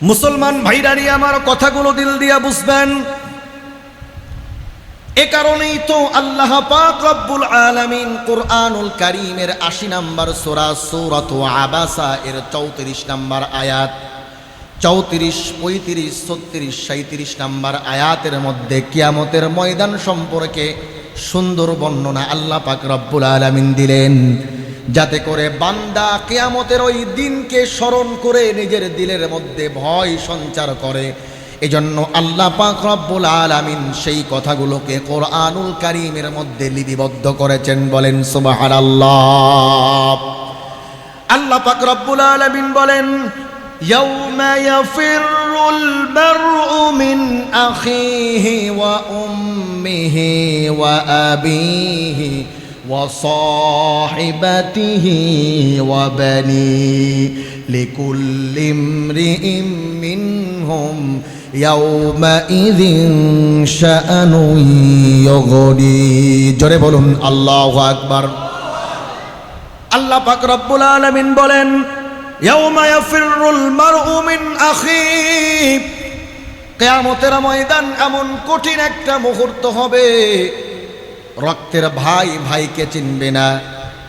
মুসলমান ভাইরানি আমার কথাগুলো দিল দিয়া বুঝবেন। এ কারণেই তো আল্লাহ পাক রব্বুল আলামিন কোরআনুল কারীমের 80 নাম্বার সূরা সূরাত আবাসা এর 34 নাম্বার আয়াত 34 35 36 37 নাম্বার আয়াতের মধ্যে কিয়ামতের ময়দান সম্পর্কে সুন্দর বর্ণনা আল্লাহ পাক রব্বুল আলামিন দিলেন। যাতে করে বান্দা কেয়ামতের ওই দিনকে স্মরণ করে নিজের দিলের মধ্যে ভয় সঞ্চার করে। এজন্য আল্লাহ পাক রব্বুল আলামিন সেই কথাগুলোকে কোরআনুল কারীমের মধ্যে লিপিবদ্ধ করেছেন, বলেন সুবহানাল্লাহ। আল্লাহ পাক রব্বুল আলামিন বলেন, ইয়াউমা ইয়াফিরুল মারউ মিন আখিহি ওয়া উম্মিহি ওয়া আবিহি وصاحبته وبنيه لكل امرئ منهم يومئذ شأن يغني জোরে বলুন আল্লাহু আকবার আল্লাহ পাক রব্বুল আলামিন বলেন ইয়াউমা ইয়াফিরুল মারউ মিন আখিহি কিয়ামতের ময়দান এমন কঠিন একটা মুহূর্ত হবে রক্তের ভাই ভাইকে চিনবে না।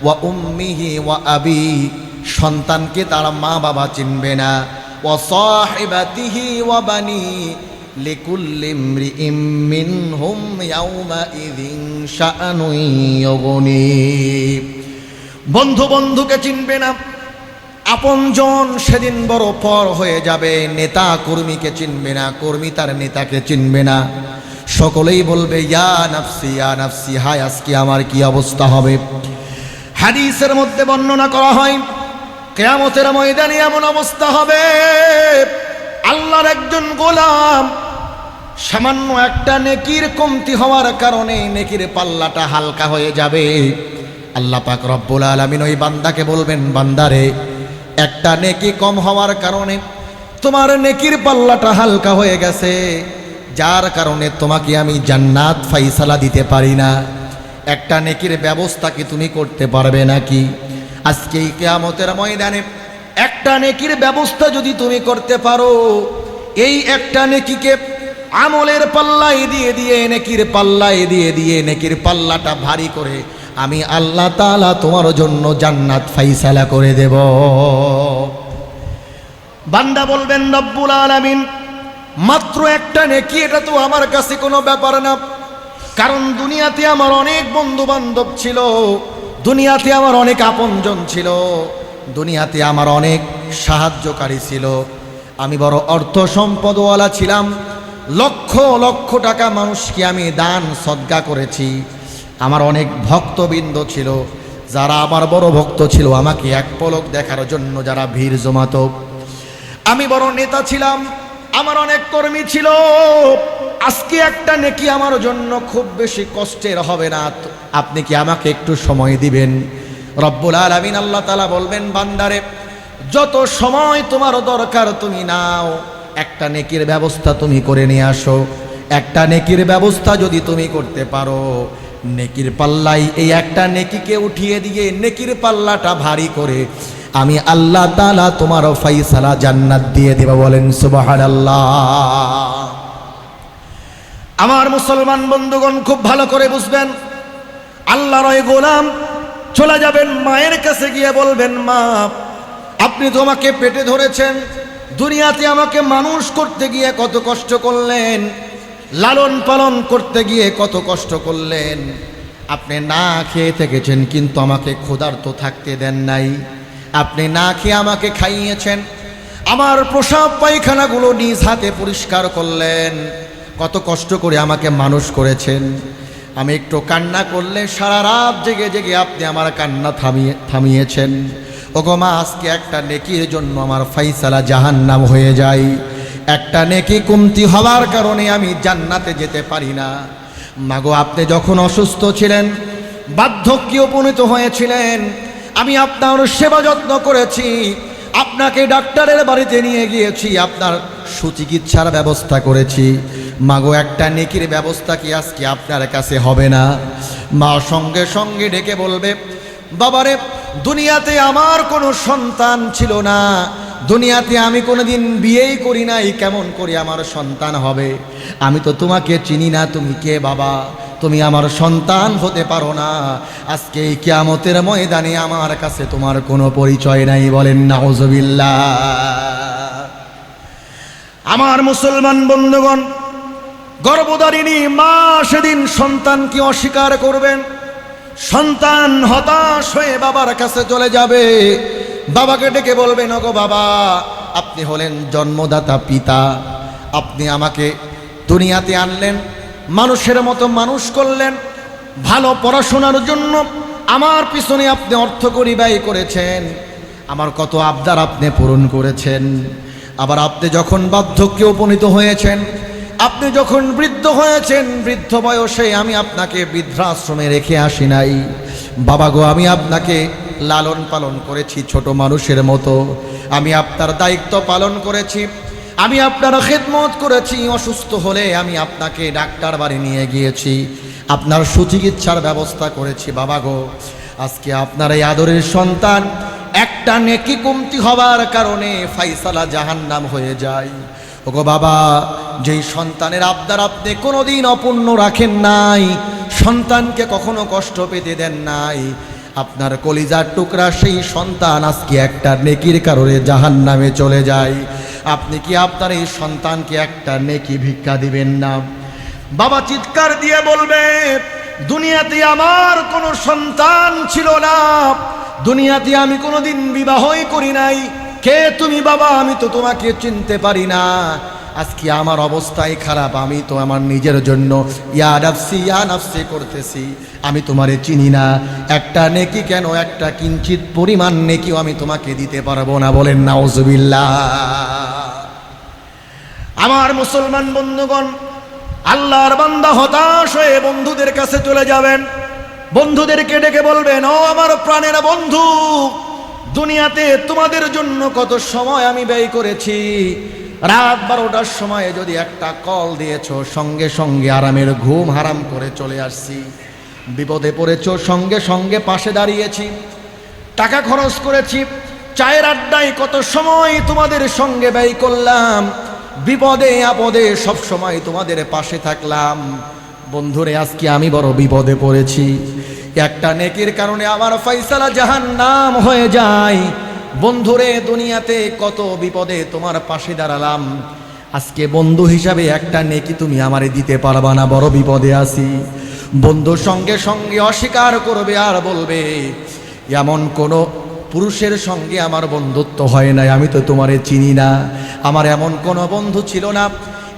ওয়া উম্মিহি ওয়া আবি, সন্তানকে তার মা বাবা চিনবে না। ওয়া সাহিবাতিহি ওয়া বানি, লিকুল্লি ইমরিইম মিনহুম ইয়াউমাইযিন শাআনুন ইউগনি। বন্ধু বন্ধুকে চিনবে না। আপনজন সেদিন বড় পর হয়ে যাবে। নেতা কর্মীকে চিনবে না, কর্মী তার নেতাকে চিনবে না। সকলেই বলবে, ইয়া নাফসি ইয়া নাফসি, হায়, আজকে আমার কি অবস্থা হবে? হাদিসের মধ্যে বর্ণনা করা হয়, কেয়ামতের ময়দানে এমন অবস্থা হবে, আল্লাহর একজন গোলাম সামান্য একটা নেকির কমতি হওয়ার কারণে নেকির পাল্লাটা হালকা হয়ে যাবে। আল্লাহ পাক রব্বুল আলামিন ওই বান্দাকে বলবেন, বান্দারে, একটা নেকি কম হওয়ার কারণে তোমার নেকির পাল্লাটা হালকা হয়ে গেছে। যার কারণে তোমাকে আমি জান্নাত ফাইসালা দিতে পারি না। একটা নেকির ব্যবস্থা কি তুমি করতে পারবে নাকি? আজকে এই কেয়ামতের ময়দানে একটা নেকির ব্যবস্থা যদি তুমি করতে পারো, এই একটা নেকিকে আমলের পাল্লাই দিয়ে দিয়ে, নেকির পাল্লাই দিয়ে দিয়ে, নেকির পাল্লাটা ভারী করে আমি আল্লাহ তাআলা তোমার জন্য জান্নাত ফাইসালা করে দেব। বান্দা বলবেন, রব্বুল আলামিন মাত্র একটা নেকি, এটা তো আমার কাছে কোনো ব্যাপার না। কারণ দুনিয়াতে আমার অনেক বন্ধু বান্ধব ছিল, দুনিয়াতে আমার অনেক আপনজন ছিল, দুনিয়াতে আমার অনেক সাহায্যকারী ছিল। আমি বড় অর্থ সম্পদওয়ালা ছিলাম, লক্ষ লক্ষ টাকা মানুষকে আমি দান সদ্গা করেছি। আমার অনেক ভক্তবৃন্দ ছিল, যারা আমার বড় ভক্ত ছিল, আমাকে এক পলক দেখার জন্য যারা ভিড় জমাতো। আমি বড় নেতা ছিলাম আমার অনেক কর্মী ছিল। আজকে একটা নেকি আমার জন্য খুব বেশি কষ্টের হবে না। আপনি কি আমাকে একটু সময় দিবেন? রব্বুল আলামিন আল্লাহ তালা বলবেন, বান্দারে, যত সময় তোমার দরকার তুমি নাও। একটা নেকির ব্যবস্থা তুমি করে নিয়ে আসো। একটা নেকির ব্যবস্থা যদি তুমি করতে পারো, নেকির পাল্লাই এই একটা নেকিকে উঠিয়ে দিয়ে নেকির পাল্লাটা ভারী করে আমি আল্লাহ তালা তোমার ফাইসালা জান্নাত দিয়ে দেব, বলেন আল্লাহ আমার মুসলমান বন্ধুগণ, খুব ভালো করে বুঝবেন। আল্লাহর ওই গোলাম চলে যাবেন মায়ের কাছে গিয়ে বলবেন, মা, আপনি তো আমাকে পেটে ধরেছেন, দুনিয়াতে আমাকে মানুষ করতে গিয়ে কত কষ্ট করলেন, লালন পালন করতে গিয়ে কত কষ্ট করলেন। আপনি না খেয়ে থেকেছেন, কিন্তু আমাকে ক্ষুধার্ত থাকতে দেন নাই। আপনি না খেয়ে আমাকে খাইয়েছেন। আমার প্রসাব পায়খানাগুলো নিজ হাতে পরিষ্কার করলেন। কত কষ্ট করে আমাকে মানুষ করেছেন। আমি একটু কান্না করলে সারা রাত জেগে জেগে আপনি আমার কান্না থামিয়ে, থামিয়েছেন। ওগো মা, আজকে একটা নেকির জন্য আমার ফাইসালা জাহান্নাম হয়ে যায়। একটা নেকি কমতি হওয়ার কারণে আমি জান্নাতে যেতে পারি না। মাগো, আপনি যখন অসুস্থ ছিলেন, বার্ধক্যে উপনীত হয়েছিলেন আমি আপনার সেবা যত্ন করেছি। আপনাকে ডাক্তারের বাড়িতে নিয়ে গিয়েছি। আপনার সুচিকিৎসার ব্যবস্থা করেছি। মাগো, একটা নেকির ব্যবস্থা কি আজকে আপনার কাছে হবে না? মা সঙ্গে সঙ্গে ডেকে বলবে, বাবারে, দুনিয়াতে আমার কোনো সন্তান ছিল না। দুনিয়াতে আমি কোনোদিন বিয়েই করি নাই, কেমন করে আমার সন্তান হবে? আমি তো তোমাকে চিনি না, তুমি কে বাবা? তুমি আমার সন্তান হতে পারো না। আজকে এই কেয়ামতের ময়দানে আমার কাছে তোমার কোনো পরিচয় নাই বলেন না আমার মুসলমান বন্ধুগণ, গর্ভধারিণী মা সেদিন সন্তানকে অস্বীকার করবেন। সন্তান হতাশ হয়ে বাবার কাছে চলে যাবে। বাবাকে ডেকে বলবেন, ওগো বাবা, আপনি হলেন জন্মদাতা পিতা। আপনি আমাকে দুনিয়াতে আনলেন, মানুষের মতো মানুষ করলেন, ভালো পড়াশোনার জন্য আমার পিছনে আপনি অর্থ করি ব্যয় করেছেন। আমার কত আবদার আপনি পূরণ করেছেন। আবার আপনি যখন বার্ধক্যে উপনীত হয়েছেন, আপনি যখন বৃদ্ধ হয়েছেন, বৃদ্ধ বয়সে আমি আপনাকে বৃদ্ধাশ্রমে রেখে আসি নাই। বাবা গো, আমি আপনাকে লালন পালন করেছি ছোট মানুষের মতো। আমি আপনার দায়িত্ব পালন করেছি। আমি আপনার খেদমত করেছি। অসুস্থ হলে আমি আপনাকে ডাক্তার বাড়ি নিয়ে গিয়েছি। আপনার সুচিকিৎসার ব্যবস্থা করেছি, বাবা গো। আজকে আপনার এই আদরের সন্তান একটা নেকি কমতি হবার কারণে ফাইসালা জাহান্নাম হয়ে যায়। ওগো বাবা, যেই সন্তানের আবদার আপনি কোনোদিন অপূর্ণ রাখেন নাই, সন্তানকে কখনো কষ্ট পেতে দেন নাই আপনার কলিজার টুকরা সেই সন্তান আজকে একটা নেকির কারণে জাহান নামে চলে যায়। আপনি কি আপনার এই সন্তানকে একটা নেকি ভিক্ষা দিবেন না? বাবা চিৎকার দিয়ে বলবে, দুনিয়াতে আমার কোনো সন্তান ছিল না। দুনিয়াতে আমি কোনোদিন বিবাহই করি নাই। কে তুমি বাবা? আমি তো তোমাকে চিনতে পারি না। আজকে আমার অবস্থাই খারাপ, আমি তো আমার নিজের জন্য ইয়া নাফসি ইয়া নাফসি করতেছি, আমি তোমারে চিনি না। একটা নেকি কেন, একটা কিঞ্চিত পরিমাণ নেকিও আমি তোমাকে দিতে পারব না বলেন নাউজুবিল্লাহ আমার মুসলমান বন্ধুগণ, আল্লাহর বান্দা হতাশ হয়ে বন্ধুদের কাছে চলে যাবেন। বন্ধুদেরকে ডেকে বলবেন, ও আমার প্রাণের বন্ধু, দুনিয়াতে তোমাদের জন্য কত সময় আমি ব্যয় করেছি রাত বারোটার সময় যদি একটা কল দিয়েছ, সঙ্গে সঙ্গে আরামের ঘুম হারাম করে চলে আসছি। বিপদে পড়েছ, সঙ্গে সঙ্গে পাশে দাঁড়িয়েছি। টাকা খরচ করেছি, চায়ের আড্ডায় কত সময় তোমাদের সঙ্গে ব্যয় করলাম। বিপদে আপদে সব সময় তোমাদের পাশে থাকলাম। বন্ধুরে, আজকে আমি বড় বিপদে পড়েছি। একটা নেকির কারণে আমার ফয়সালা জাহান নাম হয়ে যায়। বন্ধুরে, দুনিয়াতে কত বিপদে তোমার পাশে দাঁড়ালাম। আজকে বন্ধু হিসাবে একটা নেকি তুমি আমারে দিতে পারবা না, বড় বিপদে আছি। বন্ধু সঙ্গে সঙ্গে অস্বীকার করবে আর বলবে, এমন কোনো পুরুষের সঙ্গে আমার বন্ধুত্ব হয় নাই, আমি তো তোমারে চিনি না। আমার এমন কোনো বন্ধু ছিল না।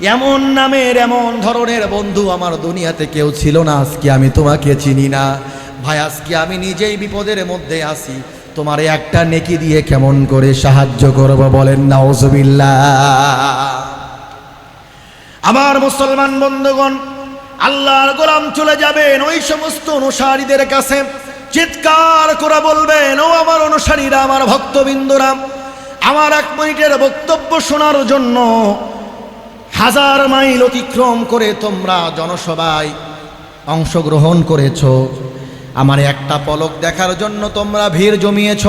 এমন নামের, এমন ধরনের বন্ধু আমার দুনিয়াতে কেউ ছিল না। আজকে আমি তোমাকে চিনি না। ভাই, আজকে আমি নিজেই বিপদের মধ্যে আছি। তোমার একটা নেকি দিয়ে কেমন করে সাহায্য করব বলেন নাউজুবিল্লাহ আমার মুসলমান বন্ধুগণ, আল্লাহর গোলাম চলে যাবেন ওই সমস্ত অনুসারীদের কাছে। চিৎকার করে বলবেন, ও আমার অনুসারীরা, আমার ভক্তবিন্দুরা, আমার এক মিনিটের বক্তব্য শোনার জন্য হাজার মাইল অতিক্রম করে তোমরা জনসভায় অংশগ্রহণ করেছ। আমার একটা পলক দেখার জন্য তোমরা ভিড় জমিয়েছ।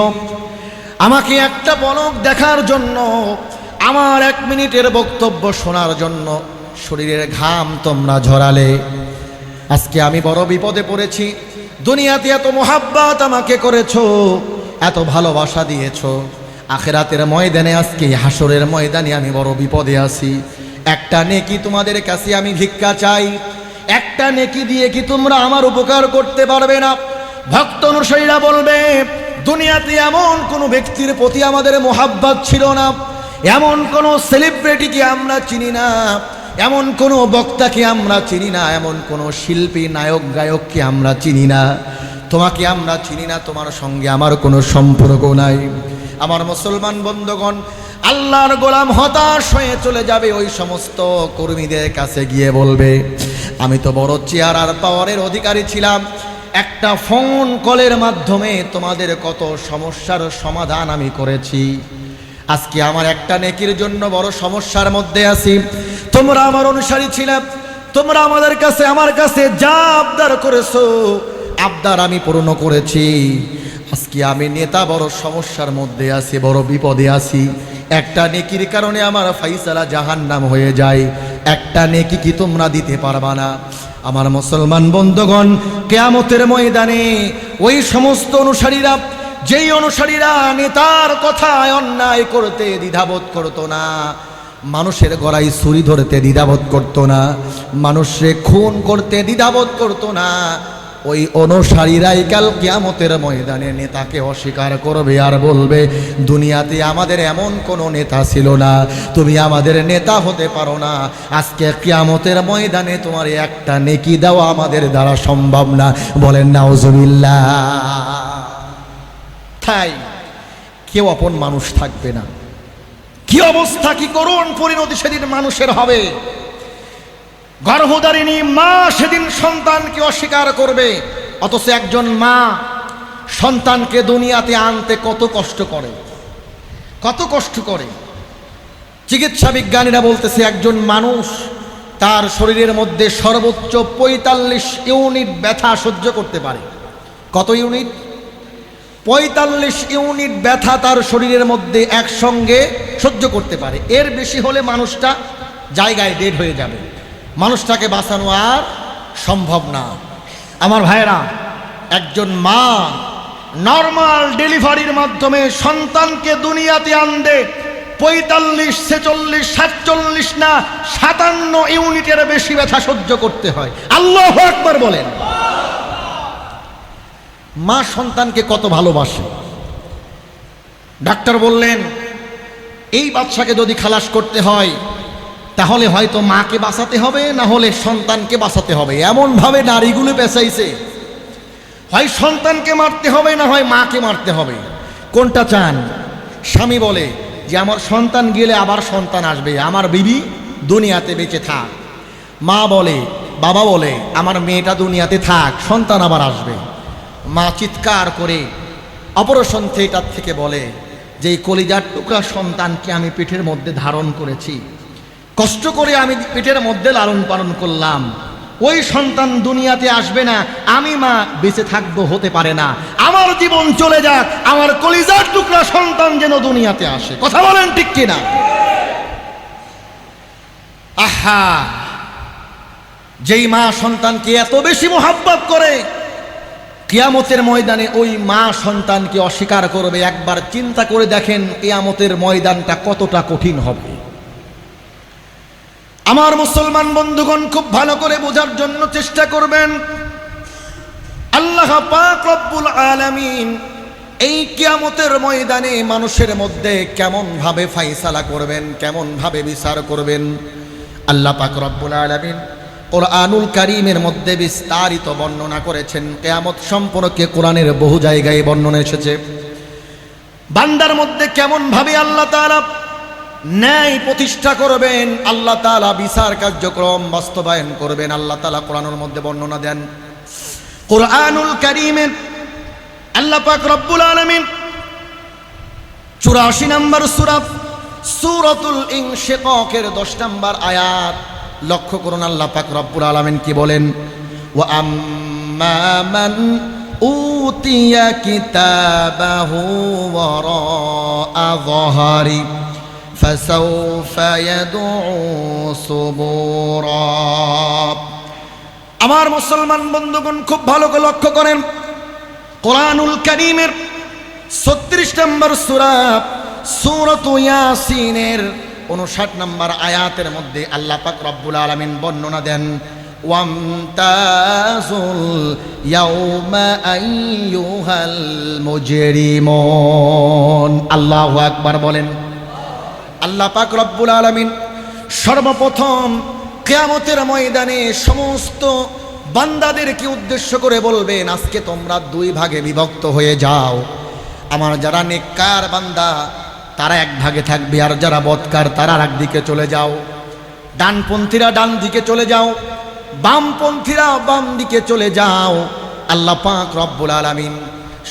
আমাকে একটা পলক দেখার জন্য, আমার এক মিনিটের বক্তব্য শোনার জন্য শরীরের ঘাম তোমরা ঝরালে। আজকে আমি বড় বিপদে পড়েছি। দুনিয়াতে এত মোহাব্বাত আমাকে করেছ, এত ভালোবাসা দিয়েছ। আখেরাতের ময়দানে আজকে হাসরের ময়দানে আমি বড় বিপদে আছি। একটা নেকি তোমাদের কাছে আমি ভিক্ষা চাই। একটা নেকি দিয়ে কি তোমরা আমার উপকার করতে পারবে না? ভক্ত অনুসারীরা বলবে, দুনিয়াতে এমন কোনো ব্যক্তির প্রতি আমাদের মোহাব্বত ছিল না। এমন কোনো সেলিব্রিটিকে আমরা চিনি না। এমন কোনো বক্তাকে আমরা চিনি না। এমন কোনো শিল্পী, নায়ক, গায়ককে আমরা চিনি না। তোমাকে আমরা চিনি না, তোমার সঙ্গে আমার কোনো সম্পর্ক নাই। আমার মুসলমান বন্ধুগণ আল্লাহর গোলাম হতাশ হয়ে চলে যাবে, ওই সমস্ত কর্মীদের কাছে গিয়ে বলবে, আমি তো বড় চেয়ার আর পাওয়ারের অধিকারী ছিলাম। একটা ফোন কলের মাধ্যমে তোমাদের কত সমস্যার সমাধান আমি করেছি। আজকে আমার একটা নেকির জন্য বড় সমস্যার মধ্যে আছি। তোমরা আমার অনুসারী ছিলাম তোমরা আমাদের কাছে, আমার কাছে যা আবদার করেছ, আবদার আমি পূর্ণ করেছি। আজকে আমি নেতা বড় সমস্যার মধ্যে আছি, বড় বিপদে আছি। একটা নেকির কারণে আমার ফাইসালা জাহান নাম হয়ে যায়। একটা নেকি কি তোমরা দিতে পারবা না? আমার মুসলমান বন্ধুগণ, কেয়ামতের ময়দানে ওই সমস্ত অনুসারীরা, যেই অনুসারীরা নেতার কথায় অন্যায় করতে দ্বিধাবোধ করতো না, মানুষের গড়াই ছুরি ধরতে দ্বিধাবোধ করতো না মানুষে খুন করতে দ্বিধাবোধ করতো না ওই অনুসারীরাই কাল কিয়ামতের ময়দানে নেতাকে অস্বীকার করবে আর বলবে, দুনিয়াতে আমাদের এমন কোনো নেতা ছিল না। তুমি আমাদের নেতা হতে পারো না। আজকে কিয়ামতের ময়দানে তোমার একটা নেকি দেওয়া আমাদের দ্বারা সম্ভব না। বলেন, নাউজুবিল্লাহ। তাই কেউ আপন মানুষ থাকবে না। কি অবস্থা কি করুন? পরিণতি সেদিন মানুষের হবে। গর্ভধারিণী মা সেদিন সন্তানকে অস্বীকার করবে। অথচ একজন মা সন্তানকে দুনিয়াতে আনতে কত কষ্ট করে। কত কষ্ট করে। চিকিৎসা বিজ্ঞানীরা বলতেছে, একজন মানুষ তার শরীরের মধ্যে সর্বোচ্চ পঁয়তাল্লিশ ইউনিট ব্যথা সহ্য করতে পারে। কত ইউনিট? পঁয়তাল্লিশ ইউনিট ব্যথা তার শরীরের মধ্যে একসঙ্গে সহ্য করতে পারে। এর বেশি হলে মানুষটা জায়গায় ডেড হয়ে যাবে। মানুষটাকে বাঁচানো আর সম্ভব না। আমার ভাইয়েরা, একজন মা নর্মাল ডেলিভারির মাধ্যমে সন্তানকে দুনিয়াতে আনতে পঁয়তাল্লিশ, ছেচল্লিশ, সাতচল্লিশ না সাতান্ন ইউনিটের বেশি ব্যথা সহ্য করতে হয়। আল্লাহ একবার বলেন। মা সন্তানকে কত ভালোবাসে। ডাক্তার বললেন, এই বাচ্চাকে যদি খালাস করতে হয় তাহলে হয়তো মাকে বাঁচাতে হবে, না হলে সন্তানকে বাঁচাতে হবে। এমনভাবে নারীগুলো পেঁচাইছে। হয় সন্তানকে মারতে হবে, না হয় মাকে মারতে হবে। কোনটা চান? স্বামী বলে যে, আমার সন্তান গেলে আবার সন্তান আসবে। আমার বিবি দুনিয়াতে বেঁচে থাক। মা বলে, বাবা বলে, আমার মেয়েটা দুনিয়াতে থাক, সন্তান আবার আসবে। মা চিৎকার করে অপারেশন থিয়েটার থেকে বলে যে এই কলিজার টুকরা সন্তানকে আমি পেটের মধ্যে ধারণ করেছি কষ্ট করে আমি পেটের মধ্যে লালন পালন করলাম। ওই সন্তান দুনিয়াতে আসবে না, আমি মা বেঁচে থাকব হতে পারে না। আমার জীবন চলে যাক, আমার কলিজার টুকরা সন্তান যেন দুনিয়াতে আসে। কথা বলেন ঠিক কিনা? আহা! যেই মা সন্তানকে এত বেশি মোহাব্বত করে, কিয়ামতের ময়দানে ওই মা সন্তানকে অস্বীকার করবে। একবার চিন্তা করে দেখেন, কিয়ামতের ময়দানটা কতটা কঠিন হবে। আমার মুসলমান বন্ধুগণ, খুব ভালো করে বোঝার জন্য চেষ্টা করবেন। আল্লাহ পাক রব্বুল আলামিন এই কিয়ামতের ময়দানে মানুষের মধ্যে কেমন ভাবে ফাইসালা করবেন কেমন ভাবে বিচার করবেন? আল্লাহ পাক রব্বুল আলামিন কোরআনুল কারিমের মধ্যে বিস্তারিত বর্ণনা করেছেন। কেয়ামত সম্পর্কে কোরআনের বহু জায়গায় বর্ণনা এসেছে। বান্দার মধ্যে কেমন ভাবে আল্লাহ তাআলা ন্যায় প্রতিষ্ঠা করবেন। আল্লাহ তাআলা বিচার কার্যক্রম বাস্তবায়ন করবেন। আল্লাহ তাআলা কোরআনের মধ্যে বর্ণনা দেন। কোরআনুল কারিমের আল্লাহ পাক রব্বুল আলামিন চুরাশি নম্বর সূরা, সূরাতুল ইনশিকাকের 10 নম্বর আয়াত লক্ষ্য করুন আল্লাহ পাক রব্বুল আলামিন কি বলেন? ওয়া আম্মা উতিয়া কিতাবাহু ওয়ারা যহরি। ফাসাউফা ইয়াদউ সুবুরা আমার মুসলমান বন্ধুগণ, খুব ভালো করে লক্ষ্য করেন। কোরআনুল কারীমের 36 নম্বর সূরা সূরাত ইয়াসিনের উনষাট নম্বর আয়াতের মধ্যে আল্লাহ পাক রব্বুল আলমিন বর্ণনা দেন ওয়ামতাজুল ইয়াউমা মুজরিমুন। আল্লাহু আকবার বলেন আল্লাহ পাক রব্বুল আলমিন সর্বপ্রথম কেয়ামতের ময়দানে সমস্ত বান্দাদেরকে উদ্দেশ্য করে বলবেন, আজকে তোমরা দুই ভাগে বিভক্ত হয়ে যাও। আমার যারা নেককার বান্দা, তারা এক ভাগে থাকবে, আর যারা বৎকার, তারা আর দিকে চলে যাও। ডানপন্থীরা ডান দিকে চলে যাও, বামপন্থীরা বাম দিকে চলে যাও। আল্লাহ পাক রব্বুল আলামিন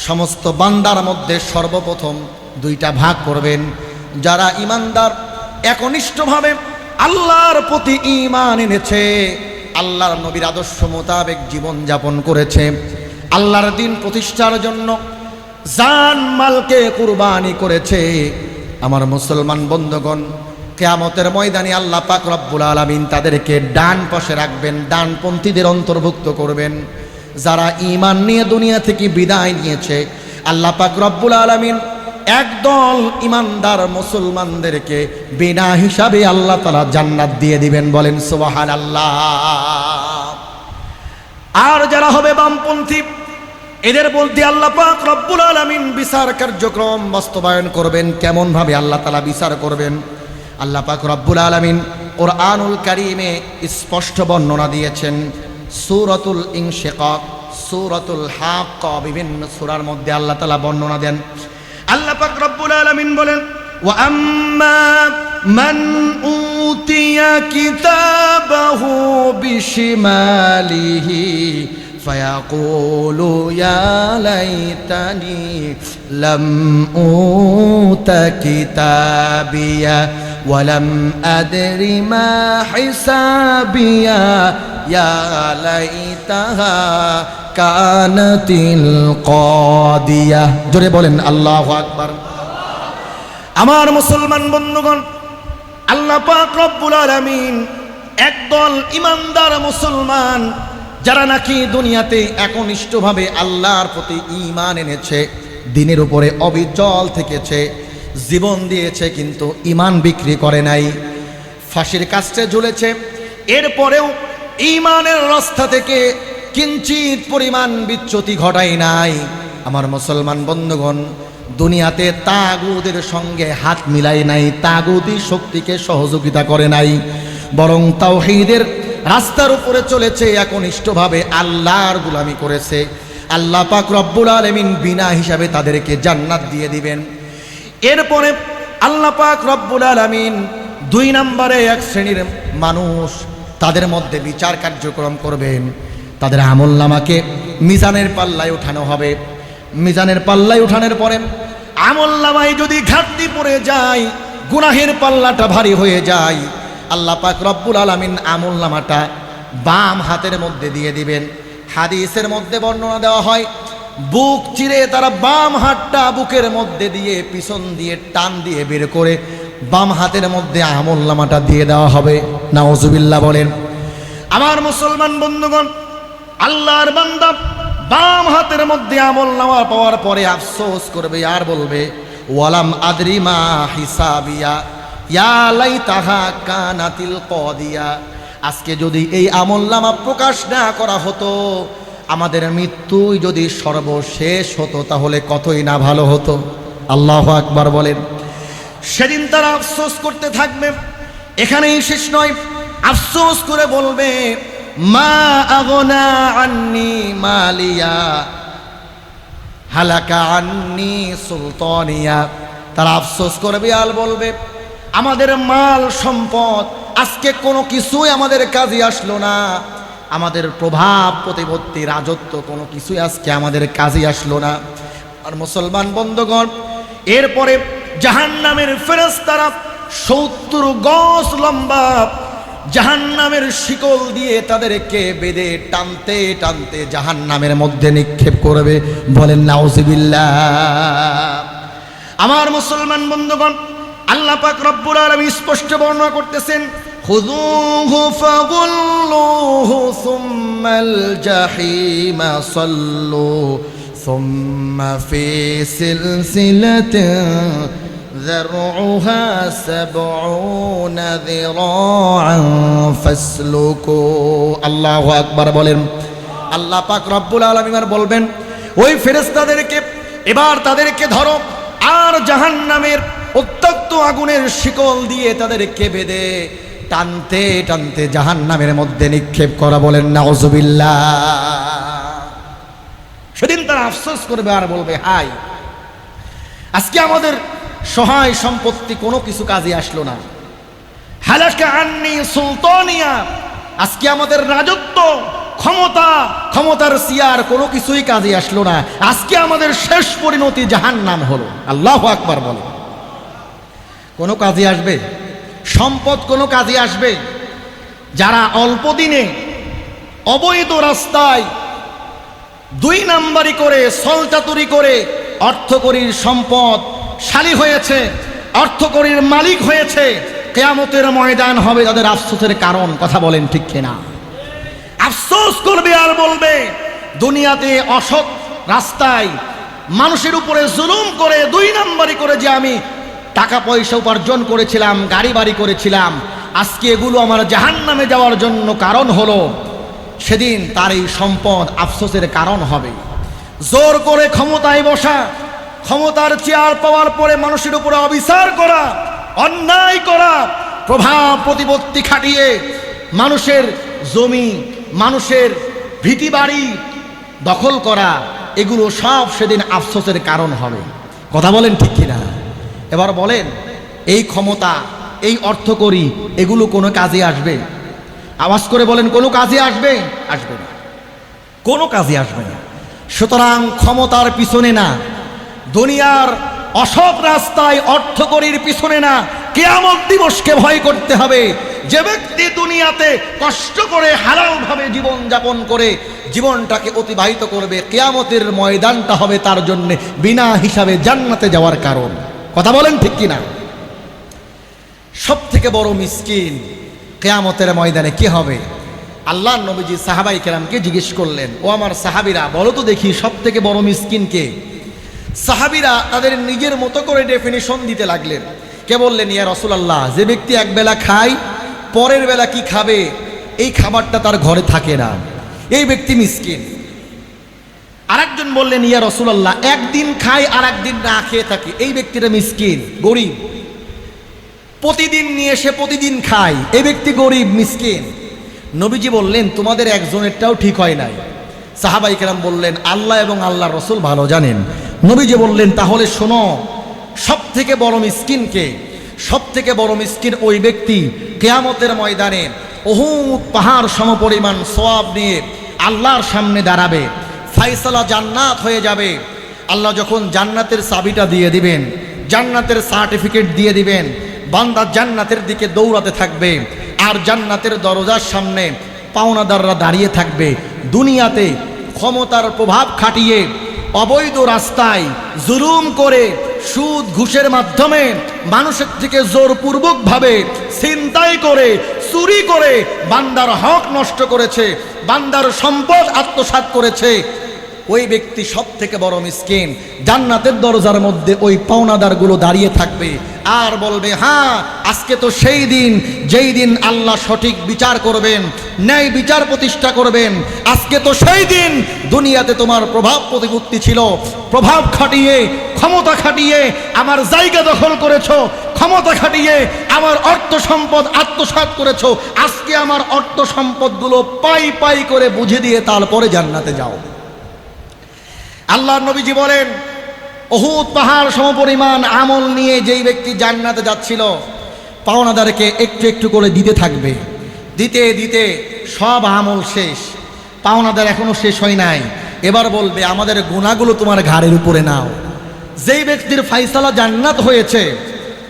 সমস্ত বান্দার মধ্যে সর্বপ্রথম দুইটা ভাগ করবেন। যারা ইমানদার, একনিষ্ঠভাবে আল্লাহর প্রতি ঈমান এনেছে, আল্লাহর নবীর আদর্শ মোতাবেক জীবনযাপন করেছে, আল্লাহর দিন প্রতিষ্ঠার জন্য জান মালকে কুরবানি করেছে। আমার মুসলমান বন্ধুগণ, কেয়ামতের ময়দানে আল্লাহ পাক রব্বুল আলামিন তাদেরকে ডান পাশে রাখবেন ডানপন্থীদের অন্তর্ভুক্ত করবেন। যারা ঈমান নিয়ে দুনিয়া থেকে বিদায় নিয়েছে, আল্লাহ পাক রব্বুল আলামিন একদল ইমানদার মুসলমানদেরকে বিনা হিসাবে আল্লাহ তালা জান্নাত দিয়ে দিবেন বলেন সুবাহান আল্লাহ আর যারা হবে বামপন্থী, এদের বলতে আল্লাহ পাক রব্বুল আলামিন বিচার কার্যক্রম বাস্তবায়ন করবেন। কেমন ভাবে আল্লাহ তালা বিচার করবেন? আল্লাহ পাক রব্বুল আলামিন কোরআনুল কারিমে স্পষ্ট বর্ণনা দিয়েছেন, সূরাতুল ইনশিকাক, সূরাতুল হাক্ক, বিভিন্ন সুরার মধ্যে আল্লাহ তালা বর্ণনা দেন। আল্লাহ পাক রব্বুল আলামিন বলেন ওয়া আম্মা মান উতিয়া কিতাবাহু বিশিমালিহি فيقول يا ليتني لم أوت كتابيا ولم أدر ما حسابيا يا ليتها كانت القاضية জোরে বলেন আল্লাহু আকবার আমার মুসলমান বন্ধুগণ আল্লাহ পাক রব্বুল আলামিন একদল ইমানদার মুসলমান যারা নাকি দুনিয়াতে একনিষ্ঠভাবে আল্লাহর প্রতি ঈমান এনেছে দিনের উপরে অবিচল থেকেছে জীবন দিয়েছে কিন্তু ঈমান বিক্রি করে নাই। ফাঁসির কাছে ঝুলেছে। এরপরেও ইমানের রাস্তা থেকে কিঞ্চিত পরিমাণ বিচ্যুতি ঘটাই নাই। আমার মুসলমান বন্ধুগণ, দুনিয়াতে তাগুদের সঙ্গে হাত মিলাই নাই, তাগুদি শক্তিকে সহযোগিতা করে নাই। বরং তাওহীদের রাস্তার উপরে চলেছে একনিষ্ঠভাবে আল্লাহর গুলামি করেছে। আল্লাহ পাক রব্বুল আলমিন বিনা হিসাবে তাদেরকে জান্নাত দিয়ে দিবেন। এরপরে আল্লাহ পাক রব্বুল আলমিন দুই নম্বরে এক শ্রেণির মানুষ তাদের মধ্যে বিচার কার্যক্রম করবেন। তাদের আমল নামাকে মিজানের পাল্লায় উঠানো হবে। মিজানের পাল্লায় উঠানোর পরে আমল নামায় যদি ঘাটতি পড়ে যায়, গুনাহের পাল্লাটা ভারী হয়ে যায়, আল্লাহ পাক রব্বুল আলমিন আমল নামাটা বাম হাতের মধ্যে দিয়ে দিবেন। হাদিসের মধ্যে বর্ণনা দেওয়া হয় বুক চিরে তারা বাম হাতটা বুকের মধ্যে দিয়ে, পিছন দিয়ে, টান দিয়ে বের করে বাম হাতের মধ্যে আমল নামাটা দিয়ে দেওয়া হবে। নাওজুবিল্লাহ বলেন, আমার মুসলমান বন্ধুগণ, আল্লাহর বান্দা বাম হাতের মধ্যে আমল নামা পাওয়ার পরে আফসোস করবে, আর বলবে, ওয়ালাম আদরিমা হিসাবিয়া ইয়ালাই তাহা কানাতিল কদিয়া। আজকে যদি এই আমল নামা প্রকাশ না করা হতো আমাদের মৃত্যুই যদি সর্বশেষ হতো, তাহলে কতই না ভালো হতো? আল্লাহ আকবার বলেন। সেদিন তারা আফসোস করতে থাকবে। এখানেই শেষ নয়। আফসোস করে বলবে, মা আগনা আন্নি মালিয়া, হালাকা আন্নি সুলতানিয়া। তারা আফসোস করবে আর বলবে, আমাদের মাল সম্পদ, আজকে কোনো কিছুই আমাদের কাজে আসলো না। আমাদের প্রভাব প্রতিপত্তি, রাজত্ব কোনো কিছুই আজকে আমাদের কাজে আসলো না। আর মুসলমান বন্ধগণ, এরপরে জাহান নামের ফেরেস্তারা সত্তর গজ লম্বা জাহান নামের শিকল দিয়ে তাদেরকে বেঁধে টানতে টানতে জাহান নামের মধ্যে নিক্ষেপ করবে। বলেন, নাউজিবিল্লাহ। আমার মুসলমান বন্ধুগণ, আল্লাহ পাক রব্বুল আলামিন স্পষ্ট বর্ণনা করতেছেন খুযুহু ফাগুল্লুহু সুম্মাল জাহিমা সাল্লু সুম্মা ফি সিলসিলাতিন ذرعها سبعون ذراعا فاسلكوا الله أكبر বলেন আল্লাহ পাক রব্বুল আলামিন আর বলবেন ওই ফেরেশতাদেরকে এবার তাদেরকে ধরো আর জাহান্নামের উত্তক্ত আগুনের শিকল দিয়ে তাদেরকে বেঁধে টানতে টানতে জাহান্নামের মধ্যে নিক্ষেপ করা বলেন, নাউজুবিল্লাহ। সেদিন তারা আফসোস করবে আর বলবে, হাই, আজকে আমাদের সহায় সম্পত্তি কোনো কিছু কাজে আসলো না। হালাকা আন্নি সুলতানিয়া, আজকে আমাদের রাজত্ব, ক্ষমতা, ক্ষমতার সিয়ার কোনো কিছুই কাজে আসলো না। আজকে আমাদের শেষ পরিণতি জাহান নাম হলো। আল্লাহ আকবার বলে। কোনো কাজে আসবে? সম্পদ কোনো কাজে আসবে। যারা অল্প দিনে অবৈধ রাস্তায় দুই নাম্বারি করে সলচাতুরি করে অর্থকরীর সম্পদ শালী হয়েছে, অর্থকরীর মালিক হয়েছে, কেয়ামতের ময়দান হবে তাদের আফসোসের কারণ, কথা বলেন ঠিক কিনা? আফসোস করবে আর বলবে, দুনিয়াতে অসৎ রাস্তায় মানুষের উপরে জুলুম করে দুই নাম্বারি করে যে আমি টাকা পয়সা উপার্জন করেছিলাম, গাড়ি বাড়ি করেছিলাম। আজকে এগুলো আমার জাহান নামে যাওয়ার জন্য কারণ হলো, সেদিন তার এই সম্পদ আফসোসের কারণ হবে। জোর করে ক্ষমতায় বসা, ক্ষমতার চেয়ার পাওয়ার পরে মানুষের উপরে অবিচার করা, অন্যায় করা, প্রভাব প্রতিপত্তি খাটিয়ে মানুষের জমি, মানুষের ভিটি বাড়ি দখল করা, এগুলো সব সেদিন আফসোসের কারণ হবে। কথা বলেন ঠিক কিনা? এবার বলেন, এই ক্ষমতা, এই অর্থ করি, এগুলো কোনো কাজে আসবে? আওয়াজ করে বলেন, কোনো কাজে আসবে? আসবে না। কোনো কাজে আসবে না। সুতরাং ক্ষমতার পিছনে না, দুনিয়ার অসৎ রাস্তায় অর্থকরীর পিছনে না, কেয়ামত দিবসকে ভয় করতে হবে। যে ব্যক্তি দুনিয়াতে কষ্ট করে হারালভাবে জীবন যাপন করে, জীবনটাকে অতিবাহিত করবে, কেয়ামতের ময়দানটা হবে তার জন্য, বিনা হিসাবে জান্নাতে যাওয়ার কারণ। কথা বলেন ঠিক কিনা? সব থেকে বড় মিসকিন কেয়ামতের ময়দানে কি হবে? আল্লাহ নবীজি সাহাবাই কেরামকে জিজ্ঞেস করলেন, ও আমার সাহাবিরা, বলো তো দেখি সব থেকে বড় মিসকিন কে? সাহাবিরা তাদের নিজের মতো করে ডেফিনিশন দিতে লাগলেন। কে বললেন, ইয়া রসুলাল্লাহ, যে ব্যক্তি এক বেলা খায়, পরের বেলা কি খাবে? এই খাবারটা তার ঘরে থাকে না। এই ব্যক্তি মিসকিন। আরেকজন বললেন, ইয়া রসুলাল্লাহ, একদিন খায় আর একদিন না খেয়ে থাকে। এই ব্যক্তিটা মিসকিন, গরিব। প্রতিদিন নিয়ে সে প্রতিদিন খায় এই ব্যক্তি গরিব, মিসকিন। নবীজি বললেন, তোমাদের একজনেরটাও ঠিক হয় নাই। সাহাবাই কেরাম বললেন, আল্লাহ এবং আল্লাহ রসুল ভালো জানেন। নবীজি বললেন, তাহলে শোনো সব থেকে বড় মিসকিনকে সব থেকে বড় মিসকিন ওই ব্যক্তি কেয়ামতের ময়দানে অহুত পাহাড় সমপরিমাণ সোয়াব নিয়ে আল্লাহর সামনে দাঁড়াবে। ফাইসালা জান্নাত হয়ে যাবে। আল্লাহ যখন জান্নাতের চাবিটা দিয়ে দিবেন, জান্নাতের সার্টিফিকেট দিয়ে দিবেন, বান্দা জান্নাতের দিকে দৌড়াতে থাকবে আর জান্নাতের দরজার সামনে পাওনাদাররা দাঁড়িয়ে থাকবে। দুনিয়াতে ক্ষমতার প্রভাব খাটিয়ে, অবৈধ রাস্তায় জুলুম করে, সুদ ঘুষের মাধ্যমে মানুষের থেকে জোরপূর্বকভাবে ছিনতাই করে, চুরি করে বান্দার হক নষ্ট করেছে, বান্দার সম্পদ আত্মসাৎ করেছে। ওই ব্যক্তি সব থেকে বড় মিসকিন। জান্নাতের দরজার মধ্যে ওই পাওনাদারগুলো দাঁড়িয়ে থাকবে। আর বলবে হ্যাঁ আজকে তো সেই দিন, যেই দিন আল্লাহ সঠিক বিচার করবেন, ন্যায় বিচার প্রতিষ্ঠা করবেন, আজকে তো সেই দিন দুনিয়াতে তোমার প্রভাব প্রতিপত্তি ছিল। প্রভাব খাটিয়ে, ক্ষমতা খাটিয়ে আমার জায়গা দখল করেছ, ক্ষমতা খাটিয়ে আমার অর্থ সম্পদ আত্মসাৎ করেছ। আজকে আমার অর্থ সম্পদগুলো পাই পাই করে বুঝে দিয়ে তারপরে জান্নাতে যাও। আল্লাহ নবীজি বলেন অহুত পাহাড় সমপরিমাণ আমল নিয়ে যেই ব্যক্তি জান্নাতে যাচ্ছিল, পাওনাদারকে একটু একটু করে দিতে থাকবে। দিতে দিতে সব আমল শেষ। পাওনাদার এখনও শেষ হয় নাই। এবার বলবে, আমাদের গুণাগুলো তোমার ঘাড়ের উপরে নাও। যেই ব্যক্তির ফাইসালা জান্নাত হয়েছে,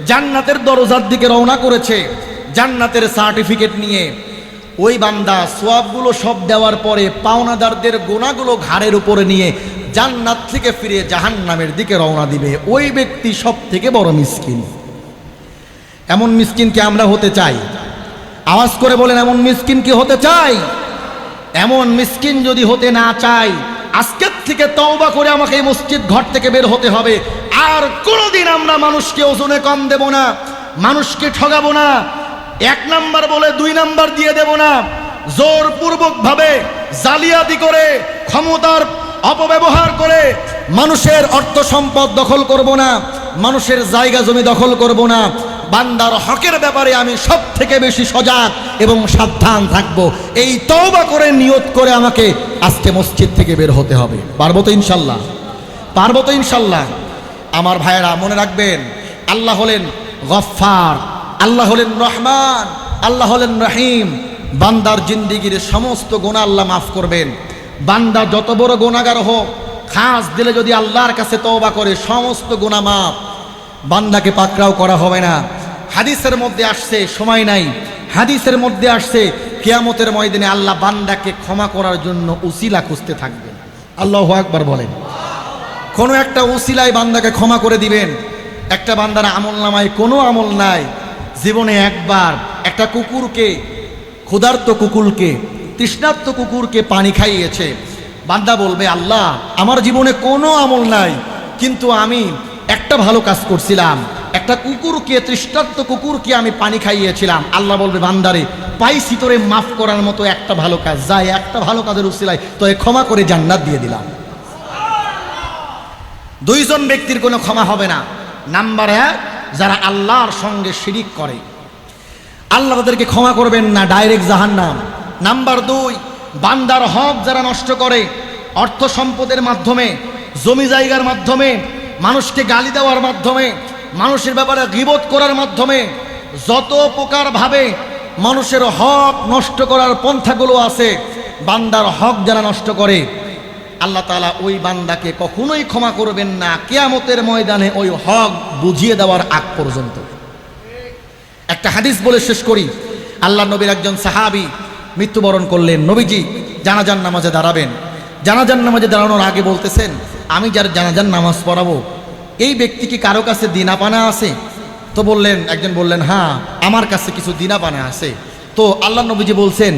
জান্নাতের দরজার দিকে রওনা করেছে, জান্নাতের সার্টিফিকেট নিয়ে ওই বান্দা সোয়াবগুলো সব দেওয়ার পরে পাওনাদারদের গোনাগুলো ঘাড়ের উপরে নিয়ে জান্নাত থেকে ফিরে জাহান্নামের দিকে রওনা দিবে। ওই ব্যক্তি সব থেকে বড় মিসকিন। এমন মিসকিন কি আমরা হতে চাই? আওয়াজ করে বলেন, এমন মিসকিন কি হতে চাই? এমন মিসকিন যদি হতে না চাই, আজকের থেকে তওবা করে আমাকে এই মসজিদ ঘর থেকে বের হতে হবে। আর কোনোদিন আমরা মানুষকে ওজনে কম দেব না, মানুষকে ঠগাবো না এক নাম্বার বলে দুই নাম্বার দিয়ে দেব না। জোরপূর্বক ভাবে জালিয়াতি করে, ক্ষমতার অপব্যবহার করে মানুষের অর্থ সম্পদ দখল করব না, মানুষের জায়গা জমি দখল করব না। বান্দার হকের ব্যাপারে আমি সব থেকে বেশি সজাগ এবং সাবধান থাকব। এই তওবা করে, নিয়ত করে আমাকে আজকে মসজিদ থেকে বের হতে হবে। পারব তো ইনশাল্লাহ? পারব তো ইনশাল্লাহ? আমার ভাইয়েরা মনে রাখবেন, আল্লাহ হলেন গফফার। আল্লাহ হলেন রহমান, আল্লাহ হলেন রহিম। বান্দার জিন্দিগির সমস্ত গোনা আল্লাহ মাফ করবেন। বান্দা যত বড় গোনাগার হোক, খাস দিলে যদি আল্লাহর কাছে তওবা করে, সমস্ত গোনা মাফ। বান্দাকে পাকড়াও করা হবে না। হাদিসের মধ্যে আসছে, সময় নাই। হাদিসের মধ্যে আসছে, কিয়ামতের ময়দানে আল্লাহ বান্দাকে ক্ষমা করার জন্য উসিলা খুঁজতে থাকবেন। আল্লাহ আকবার বলেন। কোনো একটা উসিলায় বান্দাকে ক্ষমা করে দিবেন। একটা বান্দার আমল নামায় কোনো আমল নাই। জীবনে একবার একটা কুকুরকে, ক্ষুধার্ত কুকুরকে, তৃষ্ণার্ত কুকুরকে পানি খাইয়েছে। বান্দা বলবে, আল্লাহ, আমার জীবনে কোনো আমল নাই, কিন্তু আমি একটা ভালো কাজ করছিলাম। একটা কুকুরকে, তৃষ্ণার্ত কুকুরকে আমি পানি খাইয়েছিলাম। আল্লাহ বলবে, বান্দারে, পাইছি তোরে মাফ করার মতো একটা ভালো কাজ। যাই একটা ভালো কাজের উসিলায় তোরে ক্ষমা করে জান্নাত দিয়ে দিলাম। দুইজন ব্যক্তির কোনো ক্ষমা হবে না। নাম্বার এক যারা আল্লাহর সঙ্গে শিরিক করে। আল্লাহ তাদেরকে ক্ষমা করবেন না ডাইরেক্ট জাহান্নাম। নাম্বার দুই, বান্দার হক যারা নষ্ট করে, অর্থ সম্পদের মাধ্যমে, জমি জায়গার মাধ্যমে, মানুষকে গালি দেওয়ার মাধ্যমে, মানুষের ব্যাপারে গিবত করার মাধ্যমে, যত প্রকারভাবে মানুষের হক নষ্ট করার পন্থাগুলো আছে, বান্দার হক যারা নষ্ট করে আল্লাহ তাআলা ওই বান্দাকে কখনোই ক্ষমা করবেন না। কেয়ামতের ময়দানে ওই হক বুঝিয়ে দেওয়ার আগ পর্যন্ত। একটা হাদিস বলে শেষ করি। আল্লাহ নবীর একজন সাহাবি মৃত্যুবরণ করলেন। নবীজি জানাজান নামাজে দাঁড়াবেন। জানাজান নামাজে দাঁড়ানোর আগে বলতেছেন, আমি যার জানাজান নামাজ পড়াবো, এই ব্যক্তি কি কারও কাছে দিনাপানা আছে? তো বললেন, একজন বললেন হ্যাঁ আমার কাছে কিছু দিনাপানা আছে। তো আল্লাহ নবীজি বলছেন,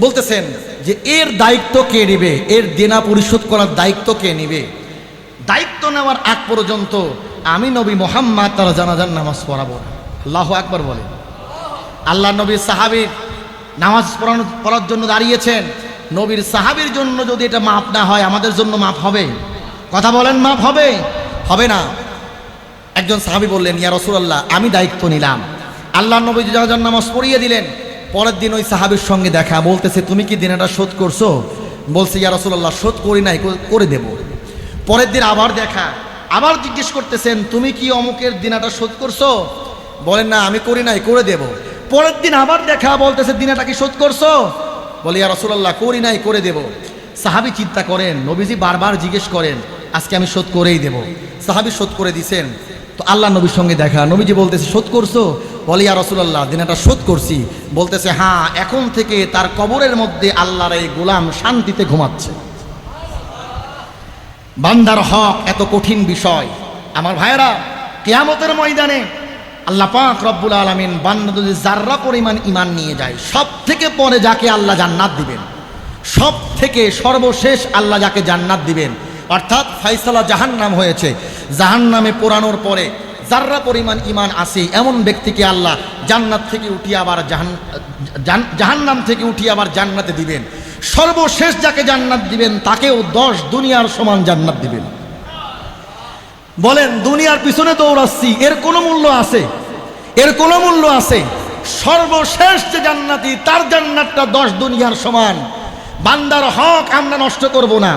বলতেছেন যে এর দায়িত্ব কে নেবে? এর দেনা পরিশোধ করার দায়িত্ব কে নেবে? দায়িত্ব নেওয়ার আগ পর্যন্ত আমি নবী মোহাম্মদ তারা জানাজান নামাজ পড়াবো আল্লাহ একবার বলে। আল্লাহ নবীর সাহাবির নামাজ পড়ানো, পড়ার জন্য দাঁড়িয়েছেন। নবীর সাহাবির জন্য যদি এটা মাপ না হয়, আমাদের জন্য মাপ হবে। কথা বলেন মাপ হবে? হবে না। একজন সাহাবি বললেন, ইয়া রসুলাল্লাহ, আমি দায়িত্ব নিলাম। আল্লাহ নবী জানাজান নামাজ পড়িয়ে দিলেন। পরের দিন ওই সাহাবির সঙ্গে দেখা। বলতেছে, তুমি কি দিনাটা শোধ করছ? বলছে, ইয়া রসুলাল্লাহ, শোধ করি নাই করে দেব। পরের দিন আবার দেখা। আবার জিজ্ঞেস করতেছেন, তুমি কি অমুকের দিনাটা শোধ করছ? বলেন, না, আমি করি নাই, করে দেব। পরের দিন আবার দেখা, বলতেছে দিনাটা কি শোধ করছ? বলে, ইয়া রসুলাল্লাহ, করি নাই, করে দেব। সাহাবি চিন্তা করেন, নবীজি বারবার জিজ্ঞেস করেন, আজকে আমি শোধ করেই দেব? সাহাবি শোধ করে দিছেন। তো আল্লাহ নবীর সঙ্গে দেখা। নবীজি বলতেছে, শোধ করছ? বলে, ইয়া রসুলাল্লাহ, দিনাটা শোধ করছি। বলতেছে হ্যাঁ এখন থেকে তার কবরের মধ্যে আল্লাহর এই গোলাম শান্তিতে ঘুমাচ্ছে। বান্দার হক এত কঠিন বিষয়। আমার ভাইয়েরা, কেয়ামতের ময়দানে আল্লাহ পাক রব্বুল আলমিন বান্দা যদি জাররা পরিমাণ ইমান নিয়ে যায় সব থেকে পরে যাকে আল্লাহ জান্নাত দিবেন? সব থেকে সর্বশেষ আল্লাহ যাকে জান্নাত দিবেন? অর্থাৎ ফাইসালা জাহান্নাম হয়েছে। জাহান্নামে পোড়ানোর পরে জাররা পরিমাণ ইমান আছে, এমন ব্যক্তিকে আল্লাহ জান্নাত থেকে উঠিয়ে আবার জাহান জাহান্নাম থেকে উঠিয়ে আবার জান্নাতে দিবেন। সর্বশেষ যাকে জান্নাত দিবেন, তাকেও দশ দুনিয়ার সমান জান্নাত দিবেন। বলেন, দুনিয়ার পিছনে দৌড়াচ্ছি, এর কোনো মূল্য আছে? এর কোনো মূল্য আছে? সর্বশেষ যে জান্নাতি, তার জান্নাতটা দশ দুনিয়ার সমান। বান্দার হক আমরা নষ্ট করব না।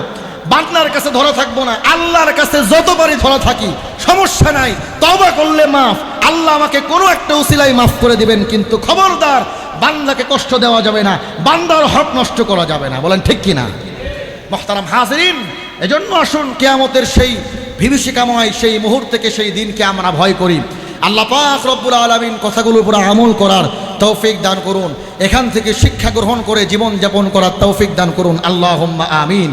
বান্দার কাছে ধরা থাকব না, আল্লাহর কাছে যতবারই ধরা থাকি, সমস্যা নাই তবা করলে মাফ, আল্লাহ আমাকে কোনো একটা উসিলাই মাফ করে দিবেন, কিন্তু খবরদার বান্দাকে কষ্ট দেওয়া যাবে না, বান্দার হক নষ্ট করা যাবে না, বলেন ঠিক কিনা? মোহতারাম হাজরিন, এজন্য আসুন কেয়ামতের সেই বিভীষিকাময় সেই মুহূর্তকে সেই দিনকে আমরা ভয় করি। আল্লাহ পাক রব্বুল আলমিন কথাগুলোর উপর আমল করার তৌফিক দান করুন, এখান থেকে শিক্ষা গ্রহণ করে জীবন যাপন করার তৌফিক দান করুন আল্লাহ আমিন।